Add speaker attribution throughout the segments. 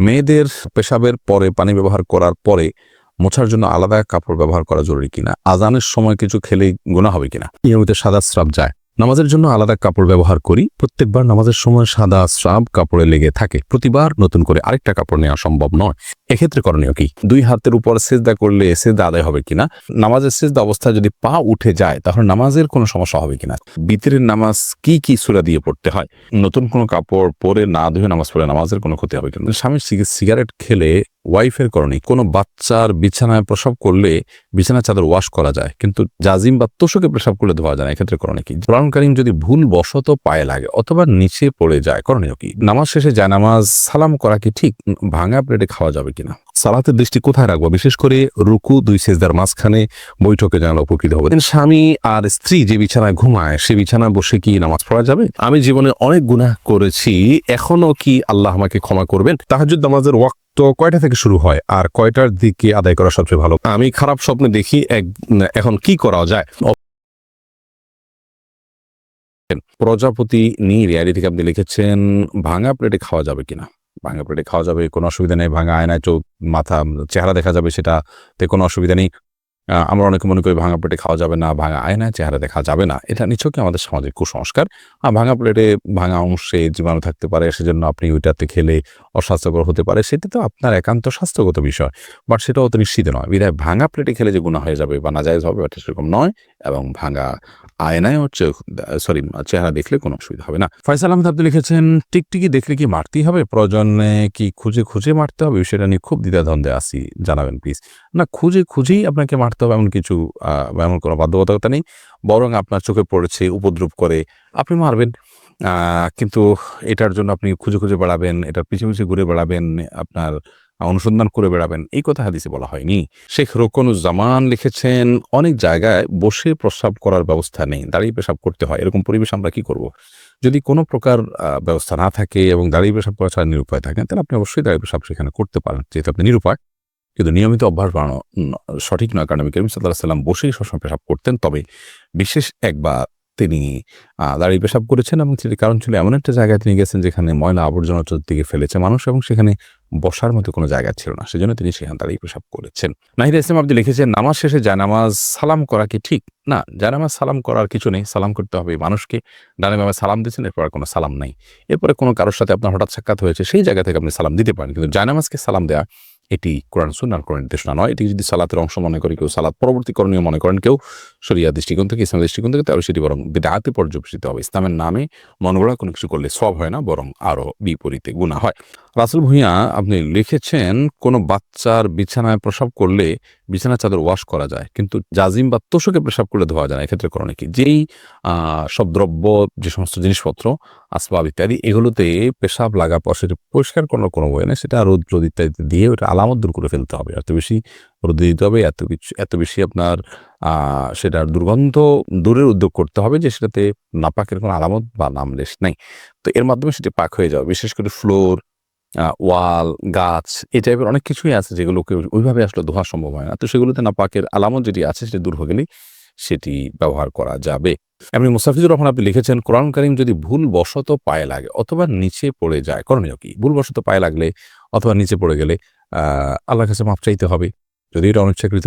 Speaker 1: মেয়েদের পেশাবের পরে পানি ব্যবহার করার পরে মোছার জন্য আলাদা কাপড় ব্যবহার করা জরুরি কিনা? আজানের সময় কিছু খেলেই গোনা হবে কিনা? নিয়মিত সাদা স্রাব যায়। নামাজের জন্য আলাদা কাপড় ব্যবহার করি। প্রত্যেকবার নামাজের সময় সাদা স্রাব কাপড়ে লেগে থাকে। প্রতিবার নতুন করে আরেকটা কাপড় নেওয়া সম্ভব নয়। এক্ষেত্রে করণীয় কি? দুই হাতের উপর সেজদা করলে সেজদা আদায় হবে কিনা? নামাজের সেজদা অবস্থায় যদি পা উঠে যায়, তাহলে নামাজের কোনো সমস্যা হবে কিনা? বিতরের নামাজ কি কি সুরা দিয়ে পড়তে হয়? নতুন কোনো কাপড় পরে না ধুয়ে নামাজ পড়ে নামাজের কোনো ক্ষতি হবে কিনা? স্বামী সিগারেট খেলে ওয়াইফের করণী কোনো বাচ্চার বিছানায় প্রসব করলে বিছানা চাদর ওয়াশ করা যায়। কিন্তু জাজিম বা তোষকে প্রসাব করলে ধোয়া যায় না। এক্ষেত্রে করণীয় কি? কোরআন যদি ভুল বশত পায়ে লাগে অথবা নিচে পড়ে যায়, করণীয় কি? নামাজ শেষে যায় নামাজ সালাম করা কি ঠিক? ভাঙা প্লেটে খাওয়া যাবে কিনা? সালাতের দৃষ্টি কোথায় রাখব? বিশেষ করে রুকু, দুই সেজদার মাঝখানে বৈঠকে জানালে উপকৃত হবে। স্বামী আর স্ত্রী যে বিছানায় ঘুমায়, সে বিছানায় বসে কি নামাজ পড়া যাবে? আমি জীবনে অনেক গুনাহ করেছি। এখনও কি আল্লাহ আমাকে ক্ষমা করবেন? তাহাজুদ নামাজের ওয়াক্ত কয়টা থেকে শুরু হয়? আর কয়টার দিকে আদায় করা সবচেয়ে ভালো? আমি খারাপ স্বপ্নে দেখি এক, এখন কি করা যায়? প্রজাপতি নিয়ে রিয়ালি থেকে আপনি লিখেছেন, ভাঙা প্লেটে খাওয়া যাবে কিনা? ভাঙা প্লেটে খাওয়া যাবে, কোনো অসুবিধা নেই, ভাঙা আয়নায় চোখ, মাথা, চেহারা দেখা যাবে সেটাতে কোনো অসুবিধা নেই। আমরা অনেকে মনে করি ভাঙা প্লেটে খাওয়া যাবে না, ভাঙা আয়নায় চেহারা দেখা যাবে না। এটা নিছকই আমাদের সমাজের কুসংস্কার। আর ভাঙা প্লেটে ভাঙা অংশে জীবাণু থাকতে পারে, সেজন্য আপনি ওইটাতে খেলে অস্বাস্থ্যকর হতে পারে। সেটা তো আপনার একান্ত স্বাস্থ্যগত বিষয়। বাট সেটা অত নিশ্চিত নয়। বিধায় ভাঙা প্লেটে খেলে যে গুণা হয়ে যাবে বা না যায় হবে সেরকম নয়। এবং ভাঙা আয়নায় হচ্ছে সরি চেহারা দেখলে কোনো অসুবিধা হবে না। ফয়সাল আহমেদ আপনি লিখেছেন, টিকটিকি দেখলে কি মারতেই হবে? প্রয়োজনে কি খুঁজে খুঁজে মারতে হবে? সেটা নিয়ে খুব দ্বিধাদ্বন্দ্বে আসি জানাবেন প্লিজ না, খুঁজে খুঁজেই আপনাকে মারতে হবে এমন কিছু এমন কোনো বাধ্যবাধকতা নেই। বরং আপনার চোখে পড়েছে, উপদ্রব করে আপনি মারবেন। কিন্তু এটার জন্য আপনি খুঁজে খুঁজে বেড়াবেন, এটার পিছিয়ে পিছিয়ে ঘুরে বেড়াবেন, আপনার অনুসন্ধান করে বেড়াবেন। এই কথা হাদিসে বলা হয়নি। শেখ রোকনুজ্জামান লিখেছেন, অনেক জায়গায় বসে প্রস্রাব করার ব্যবস্থা নেই, দাঁড়িয়ে পেশাব করতে হয়। এরকম পরিবেশ আমরা কি করব? যদি কোনো প্রকার ব্যবস্থা না থাকে এবং দাঁড়িয়ে পেশাব করা ছাড়া নিরুপায় থাকেন, তাহলে আপনি অবশ্যই দাঁড়িয়ে পেশাব সেখানে করতে পারেন, যেহেতু আপনি নিরুপায়। কিন্তু নিয়মিত অভ্যাস বাড়ানো সঠিক নয়। কারণ করিম সাল্লাহ সাল্লাম বসেই সবসময় পেশাব করতেন। তবে বিশেষ একবার তিনি দাঁড়িয়ে পেশাব করেছেন এবং সেটি কারণ ছিল এমন একটা জায়গায় তিনি গেছেন যেখানে ময়লা আবর্জনা চতুর্দিকে ফেলেছে মানুষ এবং সেখানে বসার মতো কোনো জায়গা ছিল না। সেজন্য তিনি সেখান দাঁড়িয়ে পেশাব করেছেন। নাহিদ ইসলাম আপনি লিখেছেন, নামাজ শেষে জানামাজ সালাম করা কি ঠিক? না, জানামাজ সালাম করার কিছু নেই। সালাম করতে হবে মানুষকে। ডানে সালাম দিচ্ছেন এরপর কোনো সালাম নাই। এরপরে কোনো কারোর সাথে আপনার হঠাৎ সাক্ষাৎ হয়েছে, সেই জায়গা থেকে আপনি সালাম দিতে পারেন। কিন্তু জানামাজকে সালাম দেওয়া এটি কোরআন সুন্নার কোরআন নির্দেশনা নয়। এটি যদি সালাতের অংশ মনে করি, কেউ সালাত পরবর্তী করণীয় মনে করেন, কেউ শরিয়া দৃষ্টিকোণ থেকে, ইসলামের দৃষ্টিকোণ থেকে, তাহলে সেটি বরং বিদায়াতে পর্যবেসিত হবে। ইসলামের নামে মনগড়া কোনো কিছু করলে সব হয় না, বরং আরও বিপরীতে গুণা হয়। রাসুল ভূঁইয়া, আপনি লিখেছেন, কোনো বাচ্চার বিছানায় প্রসাব করলে বিছানা চাদর ওয়াশ করা যায়, কিন্তু জাজিম বা তোষকে প্রসাব করলে ধোয়া যায় না। এক্ষেত্রে করণে কি? যেই সব দ্রব্য, যে সমস্ত জিনিসপত্র, আসবাব ইত্যাদি, এগুলোতে পেশাব লাগা পর সেটা পরিষ্কার করার কোনো বই নেই সেটা রোদ রোদ ইত্যাদি দিয়ে ওটা আলামত দূর করে ফেলতে হবে। এত বেশি রোদে দিতে হবে, এত কিছু, এত বেশি আপনার সেটার দুর্গন্ধ দূরের উদ্যোগ করতে হবে যে সেটাতে নাপাকের কোনো আলামত বা নাম নামলেশ নেই। তো এর মাধ্যমে সেটি পাক হয়ে যাবে। বিশেষ করে ফ্লোর ওয়াল, গাছ এই টাইপের অনেক কিছুই আছে যেগুলোকে ওইভাবে আসলে ধোয়া সম্ভব হয় না। তো সেগুলোতে নাপাকের আলামত যেটি আছে সেটি দূর হয়ে গেলেই সেটি ব্যবহার করা যাবে। এমনি মুসাফিজুর রহমান আপনি লিখেছেন, কোরআন কারিম যদি ভুল বশত পায়ে লাগে অথবা নিচে পড়ে যায় করণীয় কি? ভুল বশত পায়ে লাগলে অথবা নিচে পড়ে গেলে আহ আল্লাহর কাছে মাপ চাইতে হবে। যদি এটা অনিচ্ছাকৃত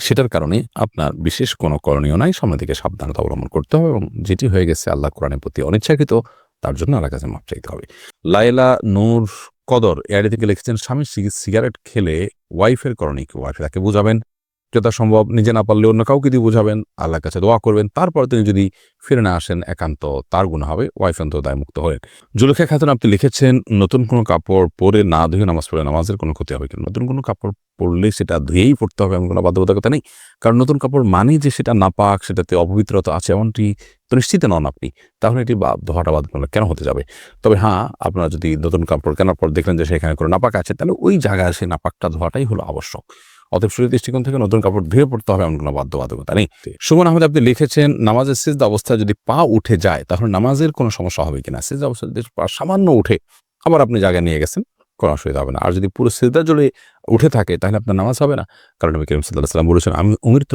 Speaker 1: সেটার কারণে আপনার বিশেষ কোনো করণীয় নাই। সামনে দিকে সাবধানতা অবলম্বন করতে হবে এবং যেটি হয়ে গেছে আল্লাহ কোরআনের প্রতি অনিচ্ছাকৃত, তার জন্য আল্লাহ কাছে মাপ চাইতে হবে। লাইলা নূর কদর এআইডি থেকে লিখেছেন, স্বামী সিগ- সিগারেট খেলে ওয়াইফের করণীয় কি? ওয়াইফ তাকে বুঝাবেন যথাসম্ভব নিজে না পারলে অন্য কাউকে দিয়ে বোঝাবেন, আল্লাহর কাছে দোয়া করবেন, তারপর তিনি যদি ফিরে না আসেন, একান্ত তার গুণ হবে ওয়াইফ অন্তত দায়মুক্ত হলেন জুলেখা খাতুন আপনি লিখেছেন, নতুন কোনো কাপড় পরে না ধুয়ে নামাজ পড়ে, নামাজের কোনো ক্ষতি হবে কিনা? নতুন কোনো কাপড় পরলে সেটা ধুয়েই পড়তে হবে এমন কোনো বাধ্যবাধকতা নেই। কারণ নতুন কাপড় মানেই যে সেটা নাপাক সেটাতে অপবিত্রতা আছে এমনটি তো নিশ্চিত নন আপনি। তাহলে এটি ধোয়াটা বাধ্যতামূলক কেন হতে যাবে? তবে হ্যাঁ আপনারা যদি নতুন কাপড় কেনার পর দেখলেন যে সেখানে কোনো নাপাক আছে, তাহলে ওই জায়গায় সে নাপাকটা ধোয়াটাই হলো আবশ্যক। অতএব শরীর দৃষ্টিকোণ থেকে নতুন কাপড় ধুয়ে পড়তে হবে এমন কোনো বাধ্যবাধকতা নেই। সুমন আহমেদ আপনি লিখেছেন, নামাজের সিজদা অবস্থায় যদি পা উঠে যায়, তাহলে নামাজের কোনো সমস্যা হবে কিনা? সিজদা অবস্থায় যদি পা সামান্য উঠে, আবার আপনি জায়গায় নিয়ে গেছেন, কোনো অসুবিধা হবে না। আর যদি পুরো সিজদা জুড়ে উঠে থাকে, তাহলে আপনার নামাজ হবে না। কারণ নবী করিম সাল্লাহ সাল্লাম বলেছেন, আমি অমৃত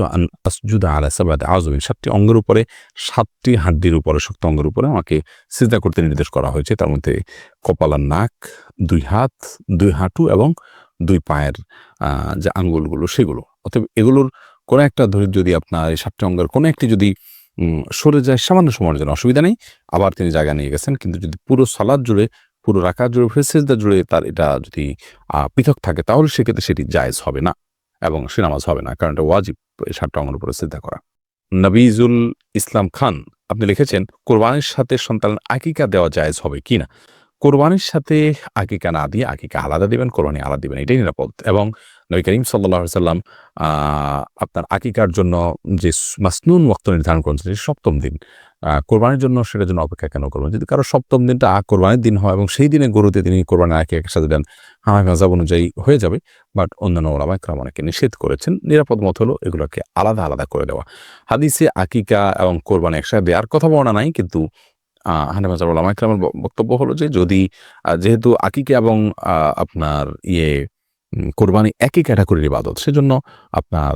Speaker 1: আসজুদা আলা সাবাদ আজমিন সাতটি অঙ্গের উপরে, সাতটি হাড্ডির উপরে, শক্ত অঙ্গের উপরে আমাকে সিজদা করতে নির্দেশ করা হয়েছে। তার মধ্যে কপালার নাক, দুই হাত, দুই হাঁটু এবং দুই পায়ের যে আঙ্গুলগুলো সেগুলো। অতএব এগুলোর কোনো একটা ধরে যদি আপনার এই সাতটি অঙ্গের কোনো একটি যদি সরে যায় সামান্য সময়ের জন্য অসুবিধা নেই, আবার তিনি জায়গা নিয়ে গেছেন। কিন্তু যদি পুরো সালাদ জুড়ে, পুরো রাখা জুড়ে ফেসেজদা জুড়ে তার এটা যদি পৃথক থাকে, তাহলে সেক্ষেত্রে সেটি জায়েজ হবে না এবং সে নামাজ হবে না, কারণ এটা ওয়াজিব সাতটা অঙ্গের উপরে সিদ্ধা করা। নবিজুল ইসলাম খান, আপনি লিখেছেন, কোরবানির সাথে সন্তান আকিকা দেওয়া জায়েজ হবে কিনা কোরবানির সাথে আকিকা না দিয়ে আকিকা আলাদা দিবেন, কোরবানি আলাদা দিবেন, এটাই নিরাপদ। এবং নবী করিম সাল্লাহ সাল্লাম আপনার আকিকার জন্য যে মাসনুন ওয়াক্ত নির্ধারণ করেছেন সপ্তম দিন। কোরবানির জন্য সেটার জন্য অপেক্ষা কেন করবেন? যদি কারও সপ্তম দিনটা কোরবানির দিন হয় এবং সেই দিনে গরুতে তিনি কোরবানির আকিকা সাথে দেন হামাই মাজাব অনুযায়ী হয়ে যাবে। বাট অন্যান্য ওলামা একরাম অনেকে নিষেধ করেছেন, নিরাপদ মত হলো এগুলোকে আলাদা আলাদা করে দেওয়া। হাদিসে আকিকা এবং কোরবানি একসাথে দেওয়ার কথা বলা নাই, কিন্তু মাজাব ওলামা বক্তব্য হলো যে যদি যেহেতু আকিকা এবং আপনার ইয়ে কোরবানি একই ক্যাটাগরির ইবাদত, সেজন্য আপনার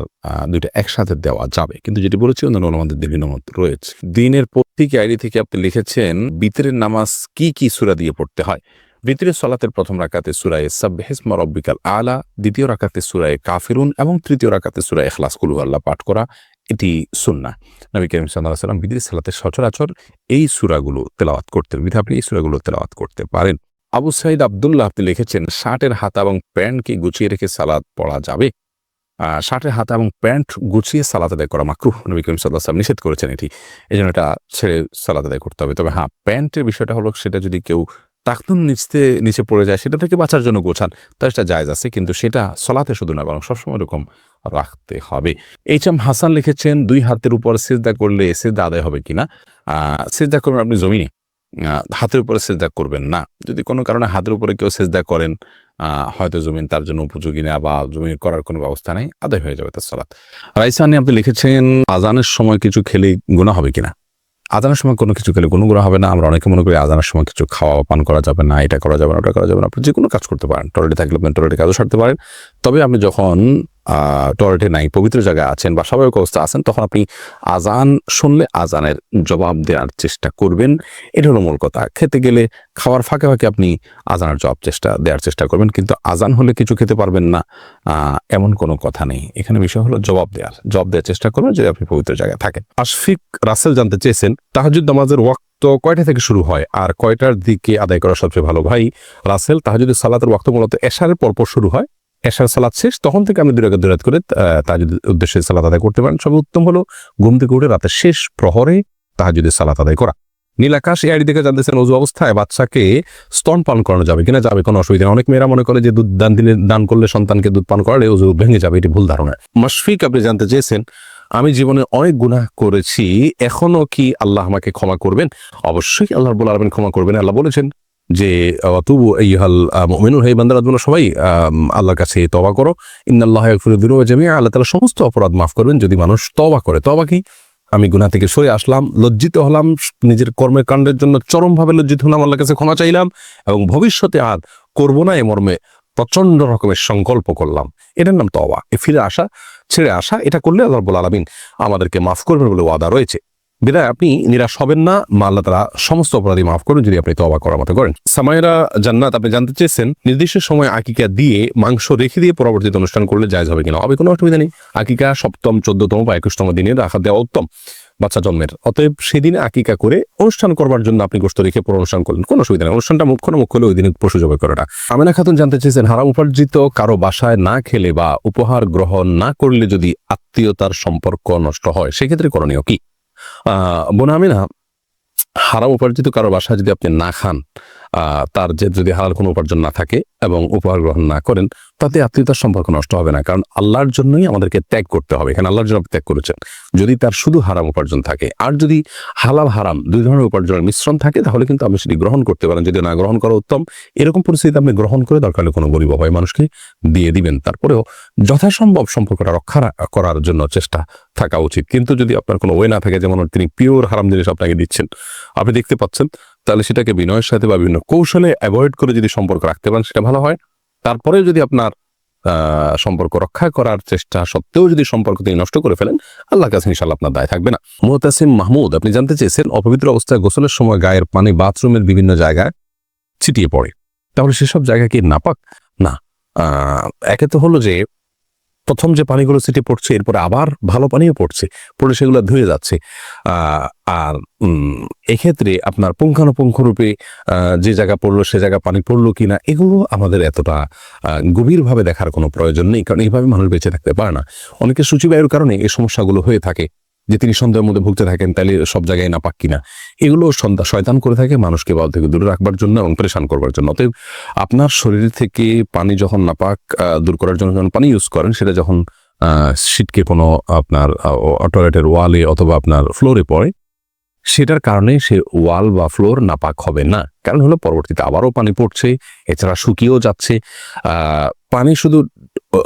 Speaker 1: দুইটা একসাথে দেওয়া যাবে। কিন্তু যেটি বলেছি, অন্যান্য ওলামাদের বিভিন্ন মত রয়েছে। দিনের প্রত্যেক আইডি থেকে আপনি লিখেছেন, বিতরের নামাজ কি কি সুরা দিয়ে পড়তে হয়? বিতরের সলাতের প্রথম রাকাতে সুরায় সাবহেসমা রব্বিকাল আলা, দ্বিতীয় রাকাতে সুরায় কাফিরুন এবং তৃতীয় রাকাতে সুরায় এখলাস কুলু আল্লাহ পাঠ করা এটি সুন্না নবী করিম সাল্লাহ সাল্লাম বিদির সালাতে সচরাচর এই সুরাগুলো তেলাওয়াত করতেন। বিধা আপনি এই সুরাগুলো তেলাওয়াত করতে পারেন। আবু সাইদ আবদুল্লাহ আপনি লিখেছেন, শার্টের হাতা এবং প্যান্টকে গুছিয়ে রেখে সালাদ পড়া যাবে? শার্টের হাতা এবং প্যান্ট গুছিয়ে সালাদ আদায় করা মাকরুহ। নবী করিম সাল্লাহ সাল্লাম নিষেধ করেছেন এটি। এই জন্য এটা ছেড়ে সালাদ আদায় করতে হবে। তবে হ্যাঁ প্যান্টের বিষয়টা হলো সেটা যদি কেউ টাকনুন নিচতে নিচে পড়ে যায়, সেটা থেকে বাঁচার জন্য গোছান। তাহলে সেটা জায়জ আছে, কিন্তু সেটা সলাতে শুধু না, বরং সবসময় এরকম রাখতে হবে। এইচ এম হাসান লিখেছেন, দুই হাতের উপর সেজদা করলে সেজদা আদায় হবে কিনা? সেজদা করবেন আপনি জমিনে। হাতের উপরে সেজদা করবেন না। যদি কোনো কারণে হাতের উপরে কেউ সেজদা করেন হয়তো জমিন তার জন্য উপযোগী না বা জমিন করার কোনো ব্যবস্থা নেই, আদায় হয়ে যাবে তার সালাত রাইসানি আপনি লিখেছেন, আজানের সময় কিছু খেলে গুণা হবে কিনা? আজানের সময় কোনো কিছু খেলে কোনো হবে না। আমরা অনেকে মনে করি আজানের সময় কিছু খাওয়া, পান করা যাবে না, এটা করা যাবে না, ওটা করা যাবে না। আপনি যে কোনো কাজ করতে পারেন। টয়লেটে থাকলে আপনি টয়লেটে কাজও সারতে পারেন। তবে আপনি যখন টয়লেটে নাই, পবিত্র জায়গায় আছেন বা স্বাভাবিক অবস্থা আছেন, তখন আপনি আজান শুনলে আজানের জবাব দেওয়ার চেষ্টা করবেন। এটা হলো মূল কথা। খেতে গেলে খাওয়ার ফাঁকে ফাঁকে আপনি আজানের জবাব চেষ্টা, দেওয়ার চেষ্টা করবেন, কিন্তু আজান হলে কিছু খেতে পারবেন না এমন কোনো কথা নেই। এখানে বিষয় হলো জবাব দেওয়ার। জবাব দেওয়ার চেষ্টা করবেন যদি আপনি পবিত্র জায়গায় থাকেন। আশফিক রাসেল জানতে চেয়েছেন, তাহাজুদ নামাজের ওয়াক্ত কয়টা থেকে শুরু হয়? আর কয়টার দিকে আদায় করা সবচেয়ে ভালো? ভাই, রাসেল, তাহাজুদের সালাতের ওয়াক্ত মূলত এশারের পরপর শুরু হয়। এশার সালাত শেষ, তখন থেকে আপনি দুরাকাত দুরাত করে তাহাজুদের উদ্দেশ্যে সালাত আদায় করতে পারেন। সব উত্তম হলো, ঘুম থেকে উঠে রাতের শেষ প্রহরে তাহাজুদের সালাত আদায় করা। নীলাকাশ এআইডি থেকে জানতেছেন অজু অবস্থায় বাচ্চাকে স্তন পান করানো যাবে কিনা? যাবে, কোনো অসুবিধা অনেক মেয়েরা মনে করে যে দুধ দান দিনে দান করলে সন্তানকে দুধ পান করালে অজু ভেঙে যাবে, এটি ভুল ধারণা। মাশফিক, আপনি জানতে চেয়েছেন, আমি জীবনে অনেক গুনাহ করেছি, এখনও কি আল্লাহ আমাকে ক্ষমা করবেন? অবশ্যই আল্লাহ রাব্বুল আলামিন ক্ষমা করবেন। আল্লাহ বলেছেন যে তুবু ইহাল মুমিনুন, হে বান্দারা, তোমরা সবাই আল্লাহর কাছে তওবা করো। ইন্নাল্লাহ যুনুবা জামিআ। আল্লাহ তাআলা সমস্ত অপরাধ মাফ করবেন যদি মানুষ তওবা করে। তবা কি? আমি গুনাহ থেকে সরে আসলাম, লজ্জিত হলাম, নিজের কর্মের কাণ্ডের জন্য চরমভাবে লজ্জিত হলাম, আল্লাহর কাছে ক্ষমা চাইলাম এবং ভবিষ্যতে আর করব না এ মর্মে প্রচণ্ড রকমের সংকল্প করলাম। এটার নাম তওবা। এ ফিরে আসা, ছেড়ে আসা, এটা করলে আল্লাহ আলামিন আমাদেরকে মাফ করবেন বলে ওয়াদা রয়েছে। বিদায়, আপনি নিরাশ হবেন না। মা আল্লাহ তারা সমস্ত অপরাধী মাফ করুন যদি আপনি তওবা করার মতো করেন। সামাইরা জান্নাত, আপনি জানতে চেয়েছেন, নির্দিষ্ট সময় আকিকা দিয়ে মাংস রেখে দিয়ে পরবর্তীতে অনুষ্ঠান করলে জায়জ হবে কিনা? হবে কোনো অসুবিধা নেই। আকিকা সপ্তম, চোদ্দতম বা একুশতম দিনে রাখা দেওয়া উত্তম। বাচ্চা জন্মের। অতএব সেদিনে আকিকা করে অনুষ্ঠান করবার জন্য আপনি গোষ্ঠ রেখে পুরো অনুষ্ঠান করলেন। কোনো অসুবিধা নেই। অনুষ্ঠানটা মুখ্য না মুখ্য হলে ওই দিন পশু জবাই করাটা। আমিনা খাতুন জানতে চেয়েছেন, হারাম উপার্জিত কারও বাসায় না খেলে বা উপহার গ্রহণ না করলে যদি আত্মীয়তার সম্পর্ক নষ্ট হয়, সেক্ষেত্রে করণীয় কি? বোন আমিনা হারাম উপার্জিত কারও বাসায় যদি আপনি না খান তার যে যদি হালাল কোনো উপার্জন না থাকে এবং উপহার গ্রহণ না করেন, তাতে আত্মীয়তার সম্পর্ক নষ্ট হবে না। কারণ আল্লাহর জন্যই আমাদেরকে ত্যাগ করতে হবে। এখানে আল্লাহর জন্য ত্যাগ করেছেন। যদি তার শুধু হারাম উপার্জন থাকে, আর যদি হালাল, হারাম দুই ধরনের উপার্জনের মিশ্রণ থাকে, তাহলে কিন্তু আপনি সেটি গ্রহণ করতে পারেন। যদি না গ্রহণ করা উত্তম, এরকম পরিস্থিতি আপনি গ্রহণ করে দরকার হলে কোনো গরিব অভাবী মানুষকে দিয়ে দিবেন। তারপরেও যথাসম্ভব সম্পর্কটা রক্ষা করার জন্য চেষ্টা থাকা উচিত। কিন্তু যদি আপনার কোনো ওয়ে না থাকে, যেমন তিনি পিওর হারাম জিনিস আপনাকে দিচ্ছেন, আপনি দেখতে পাচ্ছেন তাহলে সেটাকে বিনয়ের সাথে বা বিভিন্ন কৌশলে অ্যাভয়েড করে যদি সম্পর্ক রাখতে পারেন, সেটা ভালো হয়। তারপরে যদি আপনার সম্পর্ক রক্ষা করার চেষ্টা সত্ত্বেও যদি সম্পর্ক তিনি নষ্ট করে ফেলেন আল্লাহ কাছে ইনশাল্লাহ আপনার দায় থাকবে না। মোহতাসিম মাহমুদ, আপনি জানতে চেয়েছেন অপবিত্র অবস্থায় গোসলের সময় গায়ের পানি বাথরুমের বিভিন্ন জায়গায় ছিটিয়ে পড়ে। তাহলে সেসব জায়গা কি নাপাক? না। একে তো হলো যে প্রথম যে পানিগুলো ছিটিয়ে পড়ছে, এরপরে আবার ভালো পানিও পড়ছে পড়ে সেগুলো ধুয়ে যাচ্ছে। আর এক্ষেত্রে আপনার পুঙ্খানুপুঙ্খরূপে যে জায়গা পড়ল, সে জায়গা পানি পড়ল কি না এগুলো আমাদের এতটা গভীরভাবে দেখার কোনো প্রয়োজন নেই। কারণ এইভাবে মানুষ বেঁচে থাকতে পারে না। অনেকে সূচিবায়ুর কারণে এই সমস্যাগুলো হয়ে থাকে। যে তিনি সন্দেহের মধ্যে ভুগতে থাকেন, তাহলে সব জায়গায় নাপাক কিনা? এগুলো সন্ধ্যা শয়তান করে থাকে, মানুষকে বাল থেকে দূরে রাখবার জন্য এবং পরেশান করবার জন্য। অতএব আপনার শরীর থেকে পানি যখন নাপাক দূর করার জন্য যখন পানি ইউজ করেন, সেটা যখন সিটকে কোনো আপনার টয়লেটের ওয়ালে অথবা আপনার ফ্লোরে পড়ে, সেটার কারণে সে ওয়াল বা ফ্লোর নাপাক হবে না। কারণ হলো পরবর্তীতে আবারও পানি পড়ছে, এছাড়া শুকিয়েও যাচ্ছে। পানি শুধু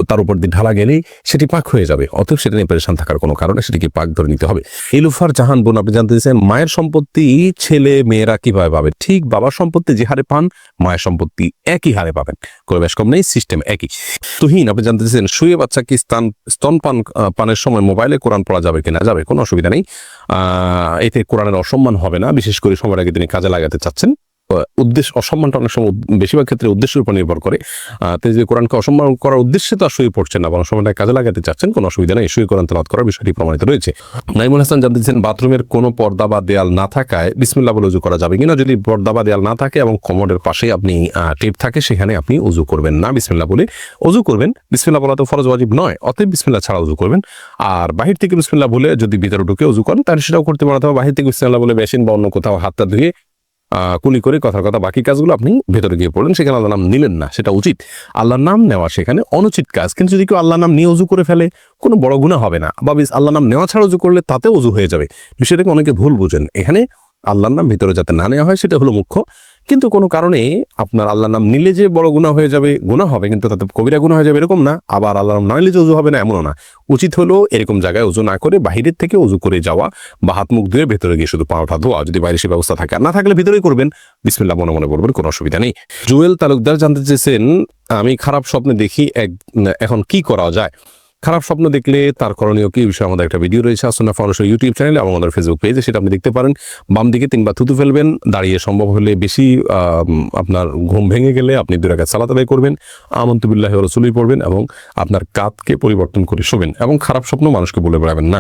Speaker 1: তার উপর দিয়ে ঢালা গেলেই সেটি পাক হয়ে যাবে। অতএব সেটা নিয়ে পরেশান থাকার কোনো কারণে সেটিকে পাক ধরে নিতে হবে। ইলুফার জাহান বোন, আপনি জানতে চাইছেন, মায়ের সম্পত্তি ছেলে মেয়েরা কীভাবে পাবে? ঠিক বাবার সম্পত্তি যে হারে পান, মায়ের সম্পত্তি একই হারে পাবেন। কোনো বেশ কম নেই, সিস্টেম একই। তুহিন, আপনি জানতে চাইছেন, শুয়ে বাচ্চা কি স্থান, স্তন পান পানের সময় মোবাইলে কোরআন পড়া যাবে কিনা? যাবে, কোনো অসুবিধা নেই। এতে কোরআনের অসম্মান হবে না, বিশেষ করে সময়ের আগে তিনি কাজে লাগাতে চাচ্ছেন। উদ্দেশ্য, অসম্মানটা অনেক সময় বেশিরভাগ ক্ষেত্রে উদ্দেশ্যের উপর নির্ভর করে। তিনি যদি কোরআনকে অসম্মান করার উদ্দেশ্যে তো শুয়ে পড়ছেন না, বরং সময়টা কাজে লাগাতে চাচ্ছেন, কোনো অসুবিধা নেই। শুয়ে কোরআন তেলাওয়াত করার বিষয়টি প্রমাণিত রয়েছে। নাইমুল হাসান জানতে বাথরুমের কোনো পর্দা বা দেয়াল না থাকায় বিসমিল্লাহ বলে উজু করা যাবে কিনা? যদি পর্দা বা দেয়াল না থাকে এবং কমোডের পাশে আপনি টেপ থাকে, সেখানে আপনি উজু করবেন না। বিসমিল্লাহ বলে উজু করবেন। বিসমিল্লাহ বলা তো ফরজ, ওয়াজিব নয়। অতএব বিসমিল্লাহ ছাড়া উজু করবেন। আর বাহির থেকে বিসমিল্লাহ বলে যদি ভিতরে ঢুকে উজু করেন, তাহলে সেটাও করতে পারেন। অথবা বাহির থেকে বিসমিল্লাহ বলে মেশিন বা অন্য কোথাও হাতটা ধুয়ে কুলি করে কথার কথা বাকি কাজগুলো আপনি ভেতরে গিয়ে পড়লেন, সেখানে আল্লাহ নাম নিলেন না, সেটা উচিত। আল্লাহর নাম নেওয়া সেখানে অনুচিত কাজ। কিন্তু যদি কেউ আল্লাহর নাম নিয়ে উজু করে ফেলে, কোনো বড় গুণা হবে না। বা আল্লাহ নাম নেওয়া ছাড়া উজু করলে তাতে উজু হয়ে যাবে। বিষয়টাকে অনেকে ভুল বুঝেন। এখানে আল্লাহর নাম ভেতরে যাতে না নেওয়া হয়, সেটা হলো মুখ্য। কিন্তু কোনো কারণে আপনার আল্লাহর নাম নিলে যে বড় গুণা হয়ে যাবে গুণা হবে, কিন্তু তাতে কবিরা গুণা হয়ে যাবে এরকম না। আবার আল্লাহর নাম না নিলে যে উজু হবে না, এমনও না। উচিত হলো এরকম জায়গায় উজু না করে বাহিরের থেকে উজু করে যাওয়া বা হাত মুখ ধুয়ে ভেতরে গিয়ে শুধু পাওয়াটা ধোয়া। যদি বাইরে সে ব্যবস্থা থাকে না থাকলে ভিতরেই করবেন। বিসমিল্লাহ, মনে মনে করবেন কোনো অসুবিধা নেই। জুয়েল তালুকদার জানতে চেয়েছেন, আমি খারাপ স্বপ্নে দেখি এক, এখন কি করা যায়? খারাপ স্বপ্ন দেখলে তার করণীয় কি বিষয়ে আমাদের একটা ভিডিও রয়েছে। আসনা ফাউন্ডেশন ইউটিউব চ্যানেলে এবং আমাদের ফেসবুক পেজে সেটা আপনি দেখতে পারেন। বাম দিকে তিনবার থুতু ফেলবেন, দাঁড়িয়ে সম্ভব হলে বেশি আপনার ঘুম ভেঙে গেলে আপনি দুই রাকাত সালাত আদায় করবেন আমন্তুবিল্লাহ রসুলই পড়বেন এবং আপনার কাতকে পরিবর্তন করে শোবেন এবং খারাপ স্বপ্ন মানুষকে বলে বেড়াবেন না।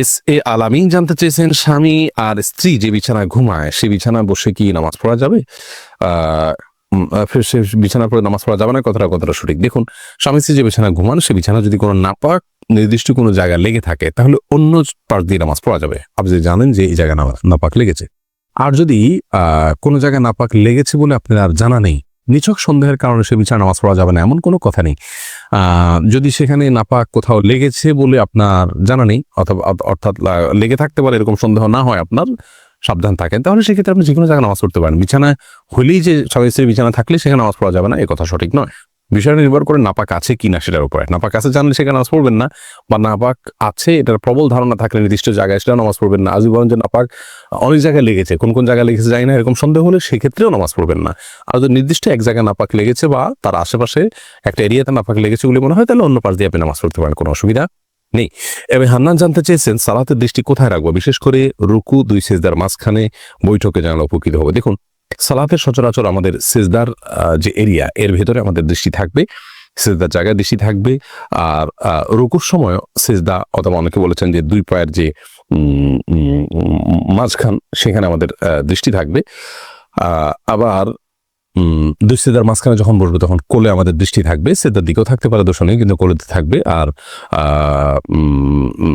Speaker 1: এস এ আলামিন জানতে চেয়েছেন, স্বামী আর স্ত্রী যে বিছানায় ঘুমায়, সে বিছানায় বসে কি নামাজ পড়া যাবে? সে বিছানার পরে নামাজ পড়া যাবে না, কথাটা কথাটা সঠিক? দেখুন, স্বামী যে বিছানা ঘুমান, সে বিছানা যদি কোনো নাপাক নির্দিষ্ট কোনো জায়গায় লেগে থাকে, তাহলে অন্য পাশ দিয়ে নামাজ পড়া যাবে। আপনি জানেন যে এই জায়গায় নামা- নাপাক লেগেছে। আর যদি কোনো জায়গায় নাপাক লেগেছে বলে আপনার আর জানা নেই, নিছক সন্দেহের কারণে সে বিছানা নামাজ পড়া যাবে না, এমন কোনো কথা নেই। যদি সেখানে নাপাক কোথাও লেগেছে বলে আপনার জানা নেই, অথবা অর্থাৎ লেগে থাকতে পারে, এরকম সন্দেহ না হয় আপনার সাবধান থাকেন, তাহলে সেক্ষেত্রে আপনি যে কোনো জায়গায় নামাজ পড়তে পারেন। বিছানায় হলেই যে স্বামী স্ত্রীর বিছানা থাকলে সেখানে নামাজ পড়া যাবে না, এ কথা সঠিক নয়। বিষয়টা নির্ভর করে নাপাক আছে কি না সেটার উপরে। নাপাক আছে জানলে সেখানে নামাজ পড়বেন না, বা নাপাক আছে, এটার প্রবল ধারণা থাকলে নির্দিষ্ট জায়গায় সেটা নামাজ পড়বেন না। আজই বলেন যে নাপাক অনেক জায়গায় লেগেছে, কোন কোন জায়গায় লেগেছে জানি না, এরকম সন্দেহ হলে সেক্ষেত্রেও নামাজ পড়বেন না। আর যদি নির্দিষ্ট এক জায়গায় নাপাক লেগেছে বা তার আশেপাশে একটা এরিয়াতে নাপাক লেগেছে বলে মনে হয়, তাহলে অন্য পাশ দিয়ে আপনি নামাজ পড়তে পারেন, কোনো অসুবিধা নেই। এবার হান্নান জানতে চেয়েছেন, সালাতের দৃষ্টি কোথায় রাখব? বিশেষ করে রুকু, দুই সেজদার মাঝখানে বৈঠকে জানালে উপকৃত হবে। দেখুন, সালাতের সচরাচর আমাদের সেজদার যে এরিয়া, এর ভেতরে আমাদের দৃষ্টি থাকবে, সেজদার জায়গায় দৃষ্টি থাকবে। আর রুকুর সময় সেজদা, অথবা অনেকে বলেছেন যে দুই পায়ের যে মাঝখান, সেখানে আমাদের দৃষ্টি থাকবে। আবার দুই মাঝখানে যখন বসবে, তখন কোলে আমাদের দৃষ্টি থাকবে সেদার দিকেও থাকতে পারে দোষ নেই কিন্তু কোলেতে থাকবে আর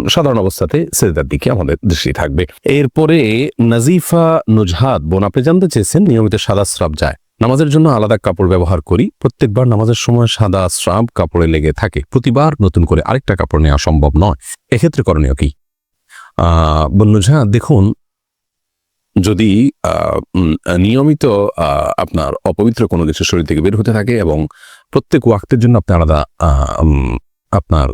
Speaker 1: সাধারণ অবস্থাতে সেদার দিকে আমাদের দৃষ্টি থাকবে। এরপরে নাজিফা নুজহাত, বোন, আপনি জানতে চেয়েছেন নিয়মিত সাদা স্রাব যায়। নামাজের জন্য আলাদা কাপড় ব্যবহার করি। প্রত্যেকবার নামাজের সময় সাদা স্রাব কাপড়ে লেগে থাকে। প্রতিবার নতুন করে আরেকটা কাপড় নেওয়া সম্ভব নয়। এক্ষেত্রে করণীয় কি? আহ বন্যঝা দেখুন যদি নিয়মিত আপনার অপবিত্র কোনো কিছু শরীর থেকে বের হতে থাকে এবং প্রত্যেক ওয়াক্তের জন্য আপনি আলাদা আপনার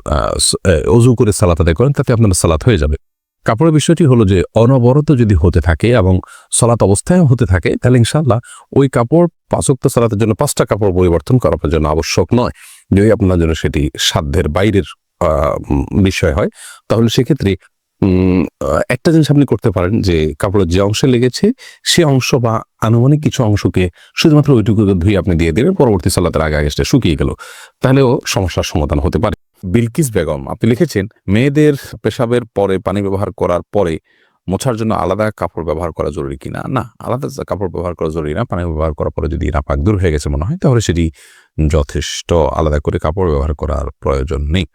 Speaker 1: অজু করে সালাত আদায় করেন, তাতে আপনার সালাত হয়ে যাবে। কাপড়ের বিষয়টি হলো যে, অনবরত যদি হতে থাকে এবং সলাত অবস্থায় হতে থাকে, তাহলে ইনশাল্লাহ ওই কাপড় পাঁচক্ত সালাতের জন্য পাঁচটা কাপড় পরিবর্তন করা আপনার জন্য আবশ্যক নয়। যদি আপনার জন্য সেটি সাধ্যের বাইরের বিষয় হয়, তাহলে সেক্ষেত্রে একটা জিনিস আপনি করতে পারেন যে কাপড়ের যে অংশে লেগেছে সে অংশ বা আনুমানিক কিছু অংশকে শুধুমাত্র ওইটুকু ধুয়ে আপনি দিয়ে দিলেন, পরবর্তী সালাতের আগে আগে শুকিয়ে গেল। তাহলেও সমস্যার সমাধান হতে পারে। বিলকিস বেগম, আপনি লিখেছেন, মেয়েদের পেশাবের পরে পানি ব্যবহার করার পরে মোছার জন্য আলাদা কাপড় ব্যবহার করা জরুরি কিনা? না, আলাদা কাপড় ব্যবহার করা জরুরি না। পানি ব্যবহার করার পরে যদি নাপাক দূর হয়ে গেছে মনে হয়, তাহলে সেটি যথেষ্ট আলাদা করে কাপড় ব্যবহার করার প্রয়োজন নেই।